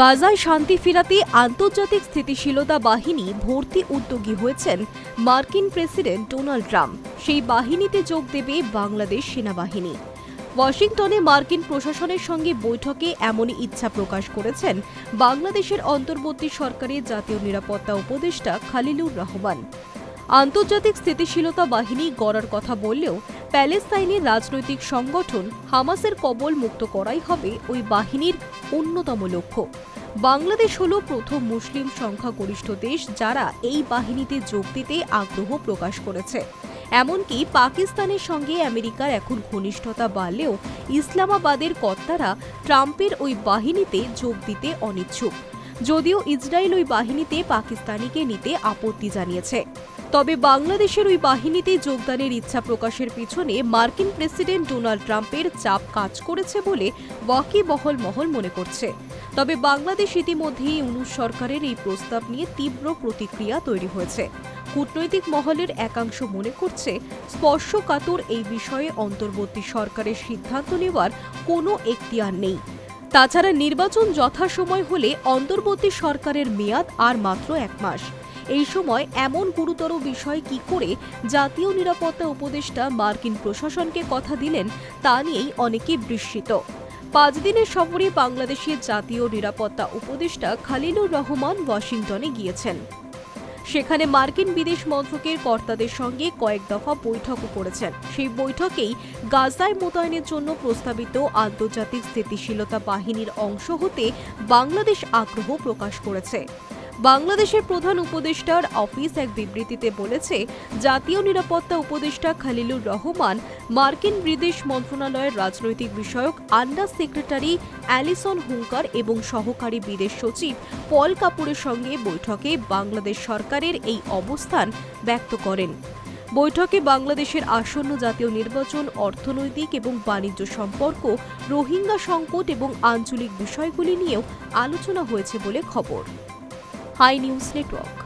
গাজায় শান্তি ফেরাতে আন্তর্জাতিক স্থিতিশীলতা বাহিনী ভর্তি উদ্যোগী হয়েছেন মার্কিন প্রেসিডেন্ট ডোনাল্ড ট্রাম্প। সেই বাহিনীতে যোগ দেবে বাংলাদেশ সেনাবাহিনী। ওয়াশিংটনে মার্কিন প্রশাসনের সঙ্গে বৈঠকে এমনই ইচ্ছা প্রকাশ করেছেন বাংলাদেশের অন্তর্বর্তী সরকারের জাতীয় নিরাপত্তা উপদেষ্টা খালিলুর রহমান। আন্তর্জাতিক স্থিতিশীলতা বাহিনী গড়ার কথা বললেও প্যালেস্তাইনের রাজনৈতিক সংগঠন হামাসের কবল মুক্ত করাই হবে ওই বাহিনীর অন্যতম লক্ষ্য। বাংলাদেশ হল প্রথম মুসলিম সংখ্যাগরিষ্ঠ দেশ যারা এই বাহিনীতে যোগ দিতে আগ্রহ প্রকাশ করেছে। এমনকি পাকিস্তানের সঙ্গে আমেরিকার এখন ঘনিষ্ঠতা বাড়লেও ইসলামাবাদের কর্তারা ট্রাম্পের ওই বাহিনীতে যোগ দিতে অনিচ্ছুক। যদিও ইসরায়েল ওই বাহিনীতে পাকিস্তানিকে নিতে আপত্তি জানিয়েছে। তবে বাংলাদেশের ওই বাহিনীতে যোগদানের ইচ্ছা প্রকাশের পিছনে মার্কিন প্রেসিডেন্ট ডোনাল্ড ট্রাম্পের চাপ কাজ করেছে বলে ওয়াকিবহল মহল মনে করছে। তবে বাংলাদেশ ইতিমধ্যেই ইউনুস সরকারের এই প্রস্তাব নিয়ে তীব্র প্রতিক্রিয়া তৈরি হয়েছে। কূটনৈতিক মহলের একাংশ মনে করছে, স্পর্শকাতর এই বিষয়ে অন্তর্বর্তী সরকারের সিদ্ধান্ত নেওয়ার কোনো এখতিয়ার নেই। তাছাড়া নির্বাচন যথাসময় হলে অন্তর্বর্তী সরকারের মেয়াদ আর মাত্র এক মাস। এই সময় এমন গুরুতর বিষয় কি করে জাতীয় নিরাপত্তা উপদেষ্টা মার্কিন প্রশাসনকে কথা দিলেন তা নিয়েই অনেকে বিস্মিত। পাঁচ দিনের সফরে বাংলাদেশের জাতীয় নিরাপত্তা উপদেষ্টা খালিলুর রহমান ওয়াশিংটনে গিয়েছেন। সেখানে মার্কিন বিদেশ মন্ত্রকের কর্তাদের সঙ্গে কয়েক দফা বৈঠকও করেছেন। সেই বৈঠকেই গাজায় মোতায়েনের জন্য প্রস্তাবিত আন্তর্জাতিক স্থিতিশীলতা বাহিনীর অংশ হতে বাংলাদেশ আগ্রহ প্রকাশ করেছে। বাংলাদেশের প্রধান উপদেষ্টার অফিস এক বিবৃতিতে বলেছে, জাতীয় নিরাপত্তা উপদেষ্টা খালিলুর রহমান, মার্কিন বিদেশ মন্ত্রণালয়ের রাজনৈতিক বিষয়ক আন্ডার সেক্রেটারি অ্যালিসন হুঙ্কার এবং সহকারী বিদেশ সচিব পল কাপুরের সঙ্গে বৈঠকে বাংলাদেশ সরকারের এই অবস্থান ব্যক্ত করেন। বৈঠকে বাংলাদেশের আসন্ন জাতীয় নির্বাচন, অর্থনৈতিক এবং বাণিজ্য সম্পর্ক, রোহিঙ্গা সংকট এবং আঞ্চলিক বিষয়গুলি নিয়েও আলোচনা হয়েছে বলে খবর। हाय न्यूज नेटवर्क